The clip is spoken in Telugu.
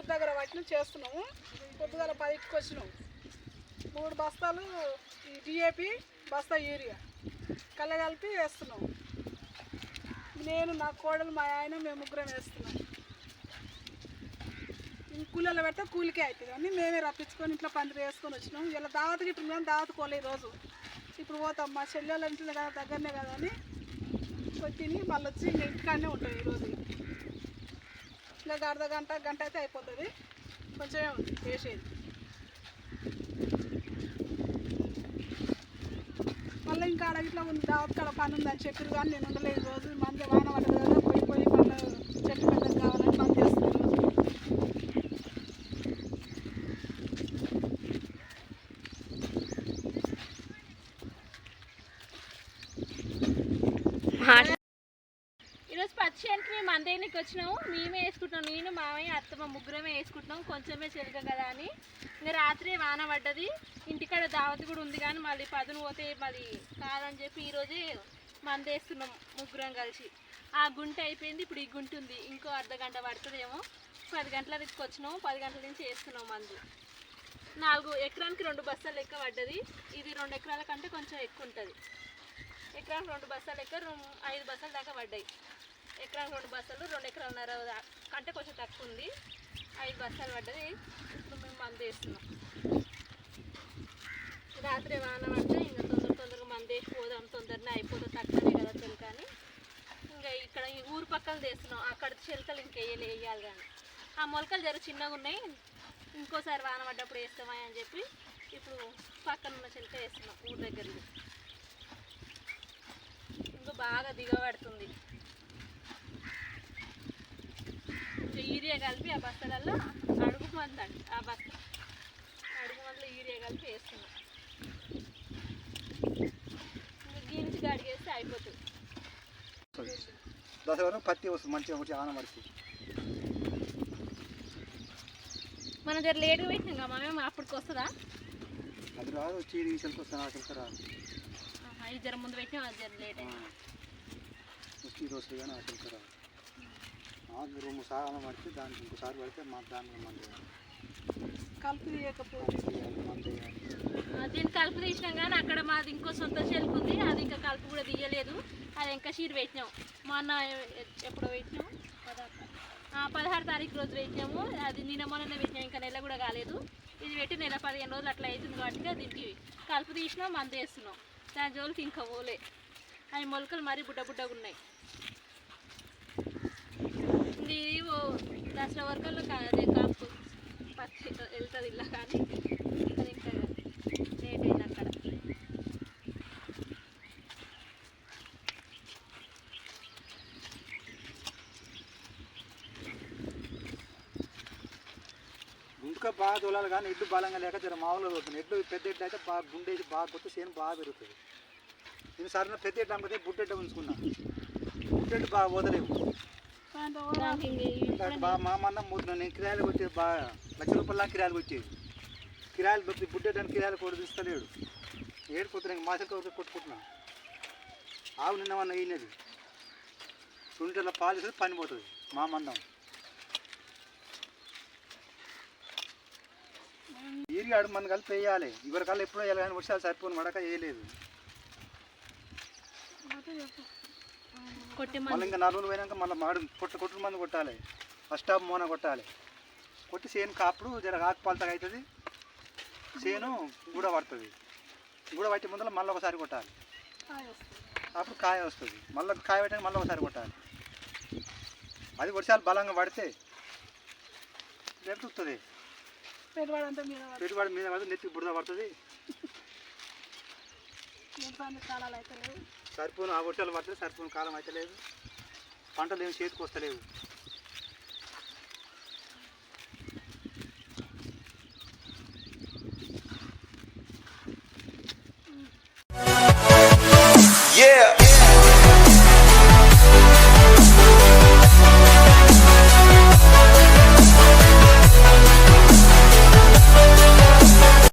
ఊరు దగ్గర వాటిని చేస్తున్నాము. పొద్దుగల పదికి వచ్చినాము మూడు బస్తాలు ఈ డిఏపి బస్తా యూరియా. కళ్ళ కలిపి వేస్తున్నాం. నేను నా కోడలు మా ఆయన మేము ముగ్గురం వేస్తున్నాం. కూలీలో పెడితే కూలికే అవుతుంది అని మేమే రప్పించుకొని ఇంట్లో పంది వేసుకొని వచ్చినాం. ఇలా దావత గిట్టున్నాం దావత పోలే ఈరోజు. ఇప్పుడు పోతాం. మా చెల్లెలు ఇంట్లో కదా దగ్గరనే కదా అని. తిని మళ్ళీ వచ్చి ఇంటికాడనే ఉంటాం ఈరోజు. ఇట్లా అర్ధ గంట గంట అయితే అయిపోతుంది. కొంచెం వేసేది. మళ్ళీ ఇంకా ఆడ ఇట్లా ఉంది? దావత్ కాడ పని ఉందని చెప్పారు కానీ నేను ఉండలేదు. రోజు మంది వాన పడదు కదా పోయి పోయి మళ్ళీ చెట్టు పెద్దది కావాలని పని చేస్తుంది ఈరోజు మేము అందరినీకి వచ్చినాము. మేమే వేసుకుంటున్నాం. నేను మామయ్య అత్తమ్మ ముగ్గురమే వేసుకుంటున్నాం. కొంచెమే చెలక కదా అని. ఇంకా రాత్రి వాన పడ్డది. ఇంటికాడ దావతి కూడా ఉంది కానీ మళ్ళీ పదును పోతే మళ్ళీ కాదని చెప్పి ఈరోజే మందేస్తున్నాం ముగ్గురం కలిసి. ఆ గుంట అయిపోయింది. ఇప్పుడు ఈ గుంట ఉంది. ఇంకో అర్ధ గంట పడుతుందేమో. పది గంటల దిక్కు వచ్చినాము. పది గంటల నుంచి వేస్తున్నాం మందు. నాలుగు ఎకరానికి రెండు బస్తాలు లెక్క పడ్డది. ఇది రెండు ఎకరాల కంటే కొంచెం ఎక్కువ ఉంటుంది. ఎకరానికి రెండు బస్తాలు లెక్క రెండు- ఐదు బస్తాలు దాకా పడ్డాయి. ఎకరానికి రెండు బస్తాలు రెండు ఎకరాలన్నర దా- కంటే కొంచెం తక్కువ ఉంది ఐదు బస్తాలు పడ్డది. ఇప్పుడు మేము మందు వేస్తున్నాం. రాత్రి వాన పడితే ఇంకా తొందర తొందరగా మంది వేసి పోదాం. తొందరనే అయిపోతుంది తక్కువనే కదా చెలక అని ఇంకా ఇక్కడ ఈ ఊరు పక్కన తీస్తున్నాం. అక్కడ చిలకలు ఇంకా వేయలే వేయాలి కానీ. ఆ మొలకలు జర చిన్నగా ఉన్నాయి. ఇంకోసారి వాన పడ్డప్పుడు వేస్తామా అని చెప్పి ఇప్పుడు పక్కన ఉన్న చిలక వేస్తున్నాం ఊరు దగ్గరికి ఇంకా బాగా దిగబడుతుంది. ఇంకా యూరియా కలిపి ఆ బస్తాలలో అడుగు మంది అండి ఆ బస్త అడుగు మందులో యూరియా కలిపి వేస్తున్నాం. ఇంకా గీనిచి గడిగేస్తే అయిపోతుంది. దసరా వరకు పత్తి వస్తుంది మంచిగా ఒకటి ఆన పడుతుంది. మనం జర లేట్గా పెట్టినాం కదా మనం అప్పటికి వస్తుందా? అది రాదు వచ్చి ఈ చిలక వస్తుంది ఆ చిలక రాదు ఇది జర ముందు పెట్టినాం అది జర లేట్. అయింది. వచ్చి వస్తుంది కానీ చిలక రాదు. రెండు సార్లు పడితే దానికి ఇంకోసారి పడితే మా దానికి మంది కలిపి దీన్ని కలుపు తీసినాం కానీ అక్కడ మాది ఇంకో సొంత చెలుకు ఉంది. అది ఇంకా కలుపు కూడా తీయలేదు. అది ఇంకా షీర్ పెట్టినాం. మొన్న ఎ- ఎప్పుడో పెట్టినాం? పదహారు తారీఖు రోజు పెట్టినాము. అది నిన్న మొన్ననే పెట్టినాం. ఇంకా నెల కూడా కాలేదు. ఇది పెట్టి నెల పదిహేను రోజులు అట్లా అవుతుంది కాబట్టి దీనికి కలుపు తీసినాం మందు వేస్తున్నాం. దాని జోలికి ఇంకా పోలే. అవి మొలకలు మరీ బుడ్డ బుడ్డగా ఉన్నాయి ఇంక ఇది ఓ దసరా వరకల్లో అదే కాపు. పచ్చి వెళ్తుంది ఇలా కానీ. ఇక్కడ ఇంకా లేట్ అయింది అక్కడ ఇంకా బాగా తోలాలి కానీ ఎడ్లు బలంగా లేక జర మామూలుగా పోతుంది ఎడ్లు పెద్ద ఎడ్లు అయితే బాగా గుండె బాగా కొత్త చేను బాగా పెరుగుతుంది. నేను సరైన పెద్ద ఎడ్లు అమ్మితే బుట్టెడ్డ ఉంచుకున్నాను బుట్టెడ్డు బాగా పోతలేవు. సాయంత్రం మూడు మా మందం పోతున్నాను నేను కిరాయిలకు వచ్చేది బాగా లక్ష రూపాయల కిరాయిలకు వచ్చేది. కిరాయిలు దొరికి బుడ్డేటానికి కిరాయిలు కూడా తీస్తలేడు. ఏడుపోతున్నాను మాసలు కొరకు కొట్టుకుంటున్నా. ఆవు నిన్న వన్న అయినది తుంటల పాలు ఇస్తే పని పోతుంది మా మందం ఈరి ఆడు మన కలిపి వేయాలి. ఇవరికల్లా ఎప్పుడో వేయాలి కానీ వర్షాలు సరిపోను మడక వేయలేదు. కొట్టే మళ్ళీ ఇంకా నలుగురు పోయినాక మళ్ళీ మాడు కొట్ట కొట్టు మంది కొట్టాలి. ఫస్ట్ హాఫ్ మోన కొట్టాలి. కొట్టి చేను కాపుడు జర ఆకు పలతగా అవుతుంది చేను గూడ పడుతుంది. గూడ పట్టే ముందర మళ్ళీ ఒకసారి కొట్టాలి. అప్పుడు కాయ వస్తుంది. మళ్ళీ కాయ పెట్టడానికి మళ్ళీ ఒకసారి కొట్టాలి. అది వర్షాలు బలంగా పడితే నెట్టుతుంది పెట్టుబడి మీద పెట్టుబడి మీద పడితే నెత్తి బురద పడుతుంది పడుతుంది కాలాలు అయితే లేవు సరిపోను ఆ వర్షాలు పడితే సరిపోను కాలం అయితే లేదు. పంటలు ఏమి చేతికి వస్తలేవు.